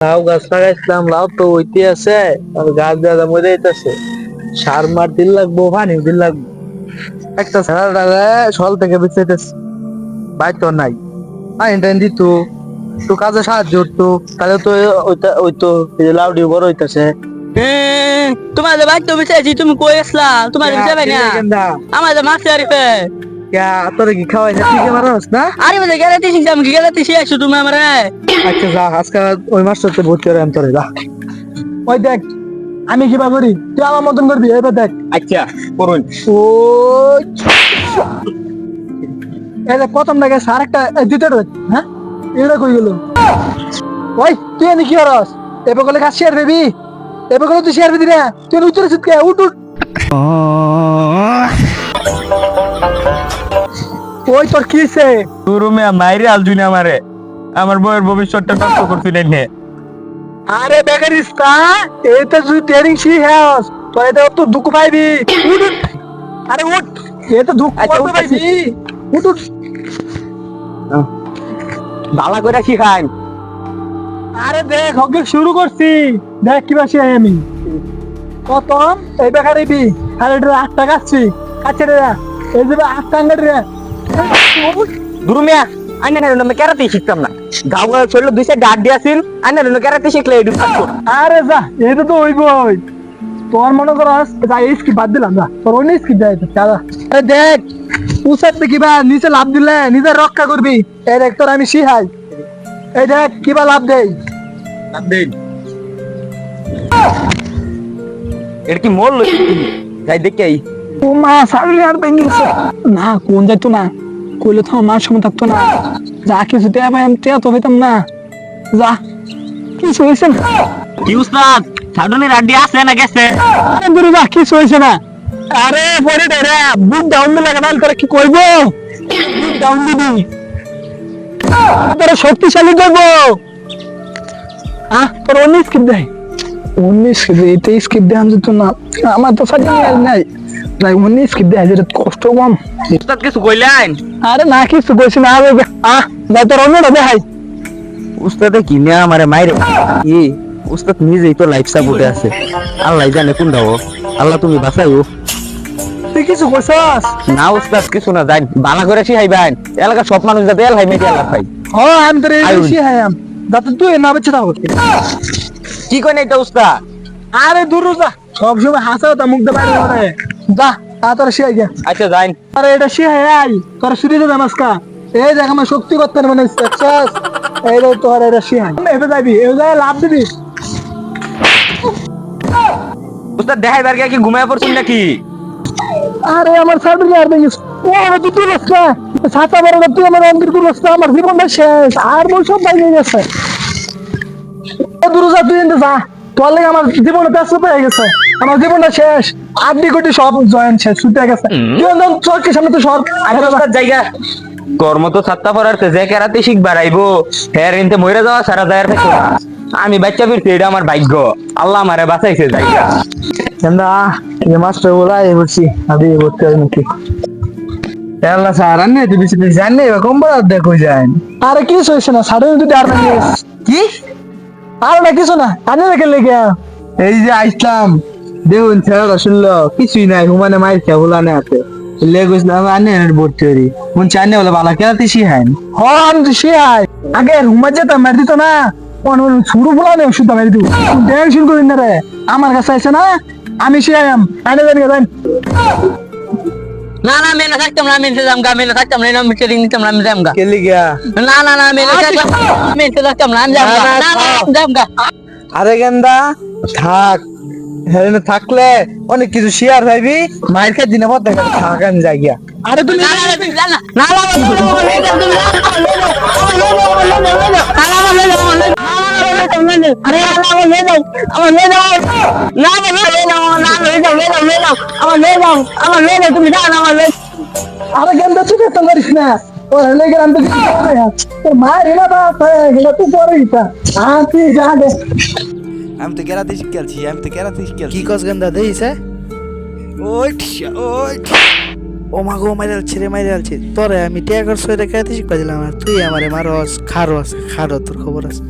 লাউ গাছ লাগাইছিলাম লাউ তো হইতে আছে আর গাছ দাদা মরে যাইতেছে। সার মার দিন লাগবো পানি দিন লাগবো। একটা সারা ডালে সল থেকে বেঁচেতেছে ভাই তো নাই। পানি টাইন দিত তো কাজে সাহায্য করতো। তাহলে তো ওইটা ওইতো এই যে লাউডি বড় হইতাছে। তোমার যে বাচ্চা বিচারছি তুমি কই আসলা তোমার যাবে না? আমার যে মাছ আরিফে তোরে কি খাওয়াই না ঠিক মারাস না? আরে মানে গেলাতে শিখছি আমি গেলাতে শিখছি তুমি আমারে? আচ্ছা যা আজকে ওই মাস্টারতে ভর্তি করে আমি তোরে যা। ওই দেখ আমি কিবা করি তুই আমার মতন করবি এবার দেখ। আচ্ছা করুন। ও দেখ প্রথম দেখে সার একটা দ্বিতীয় হ্যাঁ? এটা কই গেল? ওই তুই এনে কি হরস এবার গেলে কাজ শেয়ার দিবি? এবার গেলে তুই শেয়ার দিবি না? তুই উত্তরে চিৎকে উঠ উঠ। ওই তোর কি হইছে? রুমে মাইরে আলজুই না আমারে। আমার বউয়ের ভবিষ্যৎটা নষ্ট করছিলেন নে। আরে বেকার ইস্তা এটা তুই ট্রেনিং শি হ্যাস তোর এটা তো দুঃখ পাইবি। আরে উঠ এটা দুঃখ আচ্ছা, উঠতেছি। পাইবি? উঠ উঠ। ভালো করে শিখান আরে দেখ হকে শুরু করছি। দেখ কি বাসি আমি। প্রথম এই বেকার এবি আর এটা আট টাকা আসছি রে দুরুমিয়া আইনা কেরাতে শিখতাম না। চলল আইনা কেরাতে শিখলে এডু আরে যা এটা তো ওই তোর মনে করো যা এই স্কিপ বাদ দিলাম যা। তোর অন্য স্কিপ দেয় দাদা আরে দেখ কিবা নিচে লাভ দিলে নিজে রক্ষা করবি। দেখ তোর আমি শিহাই এই দেখ কিবা লাভ দেই। এটা কি মোল যাই দেখে ও মা আর ভেঙে গেছে না কোন যাইতো না। কইলে তো আমার সময় থাকতো না। যা কিছু দেয়া ভাই আমি তো হইতাম না। যা কিছু হয়েছে না। কি উস্তাদ সাডনের আড্ডি আছে না গেছে? আরে দূরে যা কিছু হয়েছে না। আরে পরে রে বুক ডাউন দিলে কেন? তোরা কি করব? বুক ডাউন দিবি। তোরা শক্তিশালী করব। আহ তোর অন্য স্কিপ দেয় অন্য স্কিপ দেয় স্কিপ দেয় আমি তো না আমার তো সাথে নাই। তাই অন্য স্কিপ দেয় যেটা কষ্ট কম। উস্তাদ কিছু কইলেন? আরে না কিছু কইছি না আরে আহ যাই তোর অন্যটা দেখাই উস্তাদে কি না আমারে মাইরে? কি উস্তাদ নিজেই তো লাইফ সাপোর্টে আছে। আল্লাহ জানে কোন দাও আল্লাহ তুমি বাঁচাইও। তুই কিছু কইছস? না উস্তাদ কিছু না যাই বালা করে শিখাই ভাই এলাকার সব মানুষ যাতে এলাই মেটে এলাকা ভাই হ আমি তোর তুই না বেঁচে থাকো কি কই নাই তো উস্তাদ? আরে দূর যা সব সময় হাসা তা মুখ দে বাইরে যা শিয়াই আচ্ছা আরে এটা শিয়াই আই তোর এই দেখ আমার শক্তি করতে মানে সাকসেস এই রে তোর এটা শিয়াই। এবে যাবি এবে যাই লাভ দিবি। উস্তাদ দেখাই বার কি ঘুমায় পড়ছেন নাকি? আরে আমার সার্ভিস আর দেখিস। ও আমার তুই সাতা বড় তুই আমার আমার জীবনটা শেষ। আর বল সব বাইরে গেছে। দূর যা তুই যা। তোর লাগে আমার জীবনটা ব্যস্ত হয়ে গেছে। আমার জীবনটা শেষ। আড্ডি কোটি সব জয়েন শেষ ছুটে গেছে। একদম চরকে সামনে তো সর আরে জায়গা। কর্ম তো সাতটা পড়ার যে কেরাতে শিখবার আইবো হ্যাঁ এনতে মইরা যাওয়া সারা যায় থাকো না আমি বাচ্চা ফিরছি এটা আমার ভাগ্য। আল্লাহ আমারে বাঁচাইছে জায়গা। কেন্দা এই মাস্টার বলা এই বলছি আদি বলতে হয় নাকি? আল্লাহ স্যার আনে তুই বেশি বেশি জানি কম বড় দেখো যায় আরে কিছু হয়েছে না সাড়ে তুই আর নাই। কি? আর না কিছু না আনে রেখে লেগে এই যে আইসলাম। দেখুন ছেলেটা শুনলো কিছুই নাই হুমানে মাইর খেয়ে হুলানে আছে লেগুস না আনে ভর্তি করি মন চানে বলে বালা কেরাতে শিখাইন হ আমি তো আয় আগে রুমা যেতাম মারি দিত না অন শুরু বলা নেই ওষুধ মারি দিব টেনশন করিন না রে। আমার কাছে আছে না আমি আয়াম আনে জানি জান না না মেনে থাকতাম না মেনে থাকতাম গা মেনে থাকতাম না আমি ট্রেনিং নিতাম না আমি যাম গা। কেলি গিয়া না না না মেনে থাকতাম মেনে থাকতাম না আমি যাম গা না, না, যাম গা। আরে গেন্দা থাক। হ্যাঁ থাকলে অনেক কিছু শেয়ার পাইবি মায়ের খেয়ে দিনে পর দেখা থাক আমি যাই গিয়া আরে তুমি আরে না, না, আমার লয়ে যাও, আমার লয়ে যাও। না, আমার লয়ে যাও, না, লয়ে যাও, লয়ে যাও, লয়ে যাও, আমার লয়ে যাও, আমার লয়ে যাও, তুমি যাও না, আমার লয়ে যাও। আরে গেন্দা তুই কেতন করিস না ও হেলে গেলাম তো কিছু করে তোর মায়ের হেলা বা হেলা তুই পরে হ্যাঁ তুই যা দে আমি তো কেরাতে শিখেছি আমি তো কেরাতে শিখেছি কি কস গন্ধা দেইছে ওই ওই ও মা গো মাইরে আলছে রে মাইরে আলছে। তোরে আমি টিয়া করছ কেরাতে শিখবা দিলাম আর তুই আমারে মারস খারো আছে খারো তোর খবর আছে।